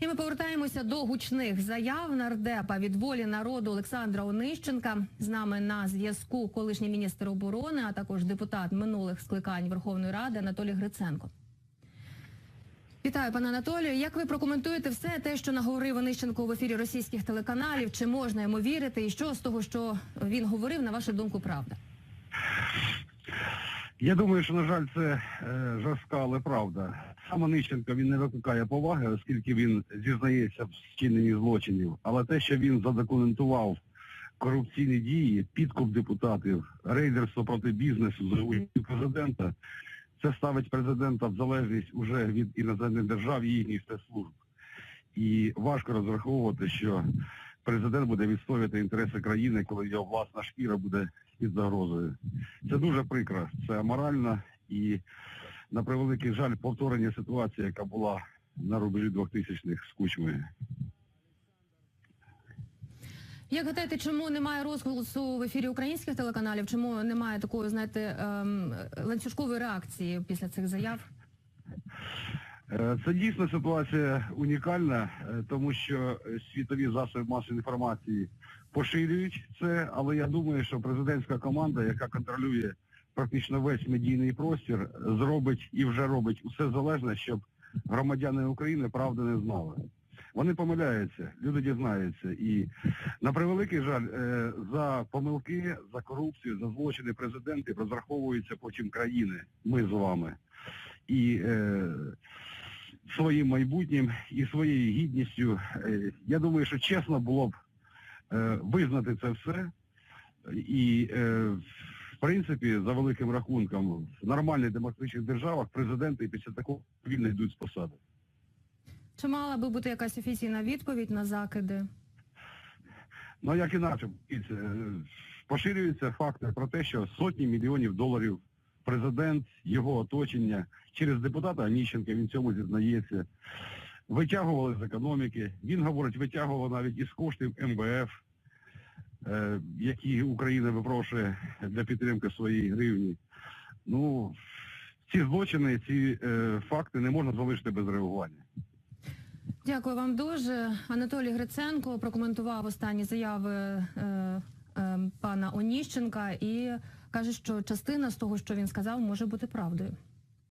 І ми повертаємося до гучних заяв нардепа від волі народу Олександра Онищенка. З нами на зв'язку колишній міністр оборони, а також депутат минулих скликань Верховної Ради Анатолій Гриценко. Вітаю, пане Анатолію. Як ви прокоментуєте все те, що наговорив Онищенко в ефірі російських телеканалів? Чи можна йому вірити? І що з того, що він говорив, на вашу думку, правда? Я думаю, що, на жаль, це е, жорстка, але правда. Саме Нищенко він не викликає поваги, оскільки він зізнається в вчиненні злочинів. Але те, що він задокументував корупційні дії, підкуп депутатів, рейдерство проти бізнесу за участю президента, це ставить президента в залежність уже від іноземних держав і їхніх спецслужб. І важко розраховувати, що президент буде відстоювати інтереси країни, коли його власна шкіра буде під загрозою. Це дуже прикро, це аморально і, на превеликий жаль, повторення ситуації, яка була на рубежі 2000-х з кучмою. Як гадаєте, чому немає розголосу в ефірі українських телеканалів? Чому немає такої, знаєте, ем, ланцюжкової реакції після цих заяв? Е, Це дійсно ситуація унікальна, е, тому що світові засоби масової інформації поширюють це, але я думаю, що президентська команда, яка контролює практично весь медійний простір, зробить і вже робить усе залежне, щоб громадяни України правди не знали. Вони помиляються, люди дізнаються. І на превеликий жаль, е, за помилки, за корупцію, за злочини президентів розраховуються потім країни, ми з вами. І своїм майбутнім і своєю гідністю. Е, Я думаю, що чесно було б е, визнати це все. І, е, в принципі, за великим рахунком, в нормальних демократичних державах президенти після такого вільно йдуть з посади. Чи мала би бути якась офіційна відповідь на закиди? Ну, як інакше, дивіться, е, поширюються факти про те, що сотні мільйонів доларів президент, його оточення, через депутата Аніщенка, він цьому зізнається, витягували з економіки. Він говорить, витягував навіть із коштів МВФ, е, які Україна випрошує для підтримки своєї гривні. Ну, ці злочини, ці е, факти не можна залишити без реагування. Дякую вам дуже. Анатолій Гриценко прокоментував останні заяви е, пана Оніщенка і каже, що частина з того, що він сказав, може бути правдою.